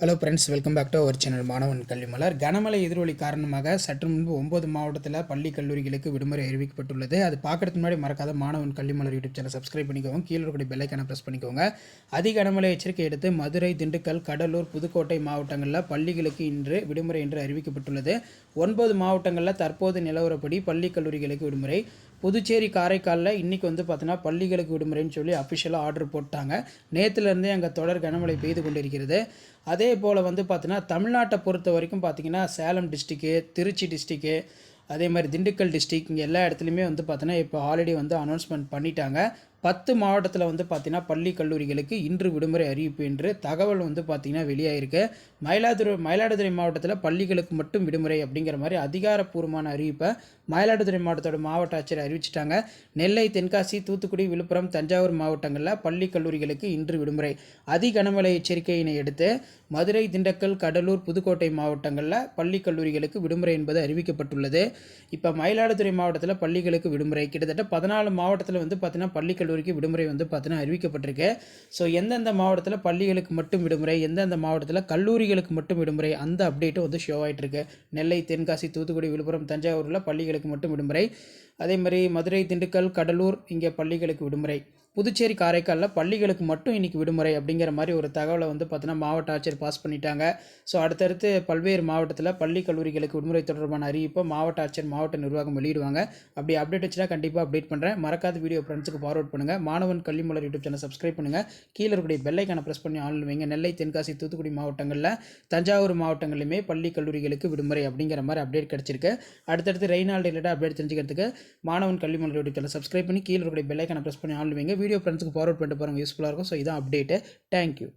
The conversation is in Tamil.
Hello friends welcome back to our channel மாணவன் கல்வி மலர் கனமழை எதிரொலி காரணமாக சற்று முன்பு ஒன்பது மாவட்டத்தில் பள்ளி கல்லூரிகளுக்கு விடுமுறை அறிவிக்கப்பட்டுள்ளது. அது பார்க்கறதுக்கு முன்னாடி மறக்காத மாணவன் கல்வி மலர் யூடியூப் சேனல் சப்ஸ்கிரைப் பண்ணிக்கோங்க. கீழே இருக்கக்கூடிய பெல்லைக்கான ப்ரெஸ் பண்ணிக்கோங்க. அதிக கனமழை எச்சரிக்கை எடுத்து மதுரை திண்டுக்கல் கடலூர் புதுக்கோட்டை மாவட்டங்களில் பள்ளிகளுக்கு இன்று விடுமுறை என்று அறிவிக்கப்பட்டுள்ளது. ஒன்பது மாவட்டங்களில் தற்போது நிலவரப்படி பள்ளி கல்லூரிகளுக்கு விடுமுறை. புதுச்சேரி காரைக்காலில் இன்றைக்கி வந்து பார்த்தீங்கன்னா பள்ளிகளுக்கு விடுமுறைன்னு சொல்லி அஃபிஷியலாக ஆர்டர் போட்டாங்க. நேற்றுலேருந்தே அங்கே தொடர் கனமழை பெய்து கொண்டிருக்கிறது. அதே அதே போல் வந்து பார்த்திங்கன்னா தமிழ்நாட்டை பொறுத்த வரைக்கும் பார்த்தீங்கன்னா சேலம் டிஸ்ட்ரிக்கு திருச்சி டிஸ்ட்ரிக்கு அதே மாதிரி திண்டுக்கல் டிஸ்ட்ரிக் இங்கே எல்லா இடத்துலையுமே வந்து பார்த்தீங்கன்னா இப்போ ஆல்ரெடி வந்து அனௌன்ஸ்மெண்ட் பண்ணிட்டாங்க. பத்து மாவட்டத்தில் வந்து பார்த்தீங்கன்னா பள்ளி கல்லூரிகளுக்கு இன்று விடுமுறை அறிவிப்பு என்று தகவல் வந்து பார்த்திங்கன்னா வெளியாகிருக்கு மயிலாடுதுறை மயிலாடுதுறை மாவட்டத்தில் பள்ளிகளுக்கு மட்டும் விடுமுறை அப்படிங்கிற மாதிரி அதிகாரப்பூர்வமான அறிவிப்பை மயிலாடுதுறை மாவட்டத்தோட மாவட்ட ஆட்சியர் அறிவிச்சிட்டாங்க. நெல்லை தென்காசி தூத்துக்குடி விழுப்புரம் தஞ்சாவூர் மாவட்டங்களில் பள்ளி கல்லூரிகளுக்கு இன்று விடுமுறை. அதி கனமழை எச்சரிக்கையினை எடுத்து மதுரை திண்டுக்கல் கடலூர் புதுக்கோட்டை மாவட்டங்களில் பள்ளி கல்லூரிகளுக்கு விடுமுறை என்பது அறிவிக்கப்பட்டுள்ளது. இப்போ மயிலாடுதுறை மாவட்டத்தில் பள்ளிகளுக்கு விடுமுறை. கிட்டத்தட்ட பதினாலு மாவட்டத்தில் வந்து பார்த்தீங்கன்னா பள்ளி கல்லூரி வரைக்கும் விடுமுறை வந்து பார்த்தீங்கன்னா அறிவிக்கப்பட்டிருக்கு. ஸோ எந்தெந்த மாவட்டத்தில் பள்ளிகளுக்கு மட்டும் விடுமுறை எந்தெந்த மாவட்டத்தில் கல்லூரிகளுக்கு மட்டும் விடுமுறை அந்த அப்டேட்டும் வந்து ஷோ ஆகிட்டுருக்கு நெல்லை தென்காசி தூத்துக்குடி விழுப்புரம் தஞ்சாவூரில் பள்ளிகளுக்கு மட்டும் விடுமுறை. அதே மாதிரி மதுரை திண்டுக்கல் கடலூர் இங்கே பள்ளிகளுக்கு விடுமுறை. புதுச்சேரி காரைக்காலில் பள்ளிகளுக்கு மட்டும் இன்றைக்கி விடுமுறை அப்படிங்கிற மாதிரி ஒரு தகவலை வந்து பார்த்தீங்கன்னா மாவட்ட ஆட்சியர் பாஸ் பண்ணிட்டாங்க. ஸோ அடுத்தடுத்து பல்வேறு மாவட்டத்தில் பள்ளி கல்லூரிகளுக்கு விடுமுறை தொடர்பான அறிவிப்பை மாவட்ட ஆட்சியர் மாவட்ட நிர்வாகம் வெளியிடுவாங்க. அப்படி அப்டேட் வச்சுன்னா கண்டிப்பாக அப்டேட் பண்ணுறேன் மறக்காத வீடியோ ஃப்ரெண்ட்ஸுக்கு ஃபார்வர்ட் பண்ணுங்கள் மாணவன் கல்விமலர் யூடியூப் சேனல் சப்ஸ்கிரைப் பண்ணுங்கள் கீழே இருக்கக்கூடிய பெல்லைக்கான ப்ரெஸ் பண்ணி ஆன்லைன் வைங்க. நெல்லை தென்காசி தூத்துக்குடி மாவட்டங்களில் தஞ்சாவூர் மாவட்டங்களிலுமே பள்ளி கல்லூரிகளுக்கு விடுமுறை அப்படிங்கிற மாதிரி அப்டேட் கிடச்சிருக்கு. அடுத்தடுத்து ரெய்னால் ரிலேட்டாக அப்டேட் தெரிஞ்சுக்கிறதுக்கு மாணவன் கல்விமலர் யூடியூப் சேனல் சப்ஸ்கிரைப் பண்ணி கீழே இருக்கக்கூடிய பெல்லைக்கான ப்ரெஸ் பண்ணி ஆன்லைன் வைங்க. வீடியோ ஃப்ரெண்ட்ஸுக்கு ஃபார்வர்ட் பண்ணிட்டு பாருங்கள் யூஸ்ஃபுல்லாக இருக்கும். ஸோ இதான் அப்டேட்டு தேங்க்யூ